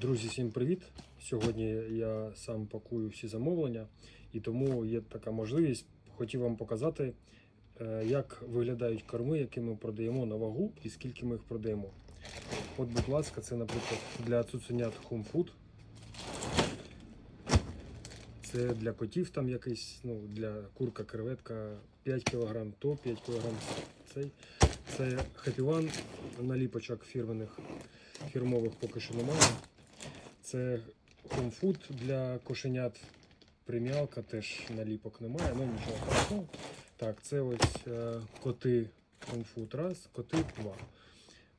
Друзі, всім привіт! Сьогодні я сам пакую всі замовлення, і тому є така можливість. Хотів вам показати, е, як виглядають корми, які ми продаємо на вагу і скільки ми їх продаємо. От, будь ласка, це, наприклад, для цуценят Home Food. Це для котів там якийсь, ну, для курка, креветка 5 кг, то 5 кг цей. Це Happy One наліпочок фірменних, фірмових поки що немає. Це Home для кошенят. Преміалка теж наліпок немає, ну нічого страшного. Так, це ось е, коти Home раз, коти два.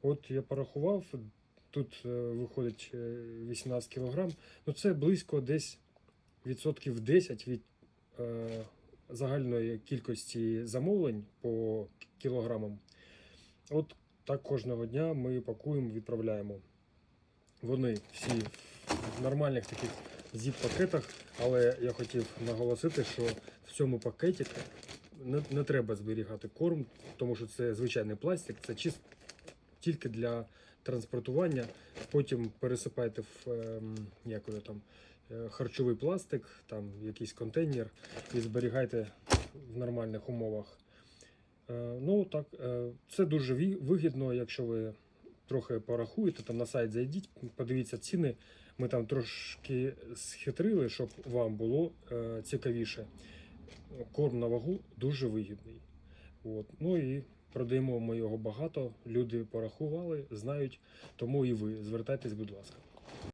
От я порахував, тут е, виходить е, 18 кг. Ну це близько десь відсотків 10 від е, загальної кількості замовлень по кілограмам. От так кожного дня ми пакуємо, відправляємо. Вони всі нормальних таких зіп-пакетах, але я хотів наголосити, що в цьому пакеті не, не треба зберігати корм, тому що це звичайний пластик, це чисто тільки для транспортування. Потім пересипайте в ем, як там, е, харчовий пластик, там якийсь контейнер і зберігайте в нормальних умовах. Е, Ну так, е, це дуже вигідно, якщо ви трохи порахуєте, там на сайт зайдіть, подивіться ціни. Ми там трошки схитрили, щоб вам було е, цікавіше. Корм на вагу дуже вигідний. От. Ну і продаємо ми його багато. Люди порахували, знають, тому і ви звертайтесь, будь ласка.